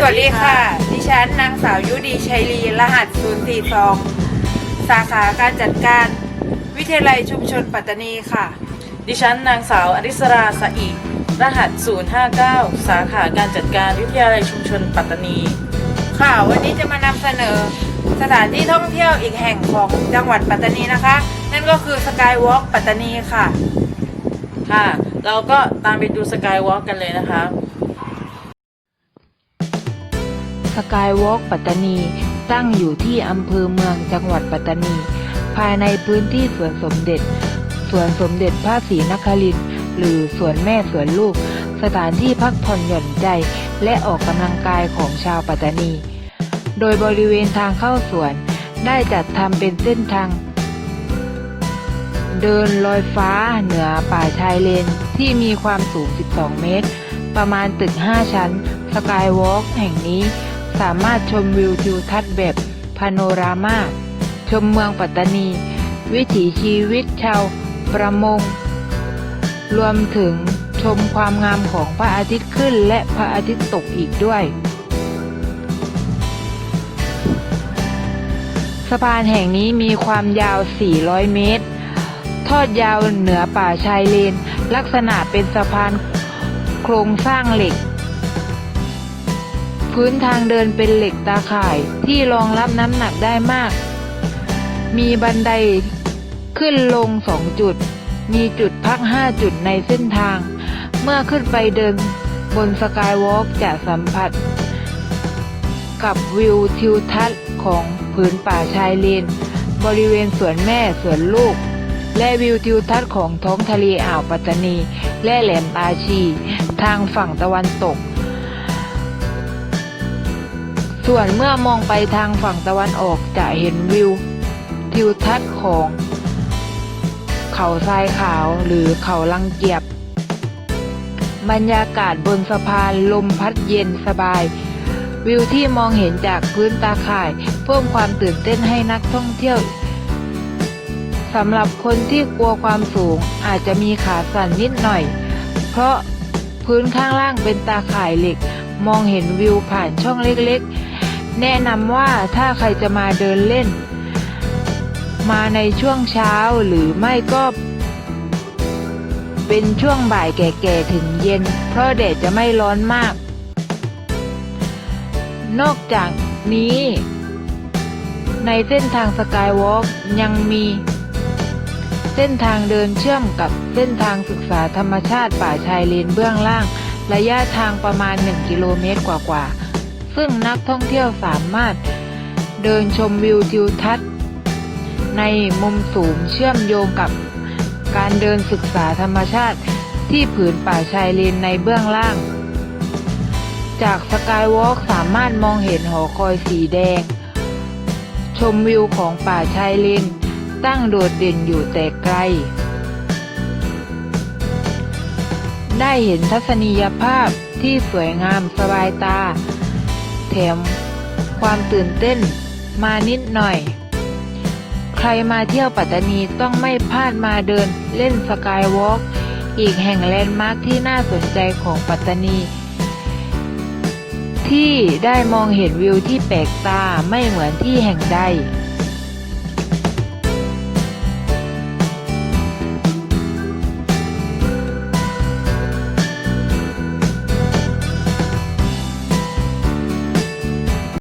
สวัสดีค่ะ ดิฉันนางสาวยุดีชัยลี รหัส 042 สาขาการจัดการ วิทยาลัยชุมชนปัตตานีค่ะ ดิฉันนางสาวอริสราสะอีรหัส 059 สาขาการจัดการวิทยาลัยชุมชนปัตตานี ค่ะ วันนี้จะมานำเสนอสถานที่ท่องเที่ยวอีกแห่งของจังหวัดปัตตานีนะคะ นั่นก็คือสกายวอล์กปัตตานีค่ะ ค่ะ เราก็ตามไปดูสกายวอล์กกันเลยนะคะ สกายวอล์กปัตตานี ตั้งอยู่ที่อำเภอเมืองจังหวัดปัตตานี ภายในพื้นที่สวนสมเด็จ สวนสมเด็จพระศรีนครินทร์หรือสวนแม่สวนลูก สถานที่พักผ่อนหย่อนใจ และออกกำลังกายของชาวปัตตานี โดยบริเวณทางเข้าสวน ได้จัดทำเป็นเส้นทางเดินลอยฟ้าเหนือป่าชายเลนที่มีความสูง 12 เมตร ประมาณตึก 5 ชั้น สกายวอล์กแห่งนี้ สามารถชมวิวทิวทัศน์แบบพาโนรามา ชมเมืองปัตตานี วิถีชีวิตชาวประมง รวมถึงชมความงามของพระอาทิตย์ขึ้นและพระอาทิตย์ตกอีกด้วย สะพานแห่งนี้มีความยาว 400 เมตร ทอดยาวเหนือป่าชายเลน ลักษณะเป็นสะพานโครงสร้างเหล็ก พื้นทางเดินเป็นเหล็กตาข่ายที่รองรับน้ำหนักได้มาก มีบันไดขึ้นลงสองจุด มีจุดพักห้าจุดในเส้นทาง เมื่อขึ้นไปเดินบนสกายวอล์กจะสัมผัส กับวิวทิวทัศน์ของผืนป่าชายเลน บริเวณสวนแม่สวนลูก และวิวทิวทัศน์ของท้องทะเลอ่าวปัตตานี และแหลมตาชี ทางฝั่งตะวันตก ส่วนเมื่อมองไปทางฝั่งตะวันออกจะเห็นวิวทิวทัศน์ของ เขาทรายขาวหรือเขาลังเกียบบรรยากาศบนสะพานลมพัดเย็นสบาย วิวที่มองเห็นจากพื้นตาข่ายเพิ่มความตื่นเต้นให้นักท่องเที่ยวสำหรับคนที่กลัวความสูงอาจจะมีขาสั่นนิดหน่อย เพราะพื้นข้างล่างเป็นตาข่ายเหล็ก มองเห็นวิวผ่านช่องเล็กๆ แนะนำว่าถ้าใครจะมาเดินเล่น มาในช่วงเช้าหรือไม่ก็ เป็นช่วงบ่ายแก่ๆถึงเย็น เพราะแดดจะไม่ร้อนมาก นอกจากนี้ ในเส้นทางสกายวอล์กยังมี เส้นทางเดินเชื่อมกับเส้นทางศึกษาธรรมชาติป่าชายเลนเบื้องล่าง ระยะทางประมาณ 1 กิโลเมตรกว่าๆ ซึ่งนักท่องเที่ยวสามารถเดินชมวิวทิวทัศน์ ในมุมสูงเชื่อมโยงกับการเดินศึกษาธรรมชาติที่ผืนป่าชายเลนในเบื้องล่าง จากสกายวอล์กสามารถมองเห็นหอคอยสีแดง ชมวิวของป่าชายเลนตั้งโดดเด่นอยู่แต่ไกล ได้เห็นทัศนียภาพที่สวยงามสบายตา แถม ความตื่นเต้นมานิดหน่อย ใครมาเที่ยวปัตตานีต้องไม่พลาดมาเดินเล่นสกายวอล์กอีกแห่งแลนด์มาร์คที่น่าสนใจของปัตตานี ที่ได้มองเห็นวิวที่แปลกตาไม่เหมือนที่แห่งใด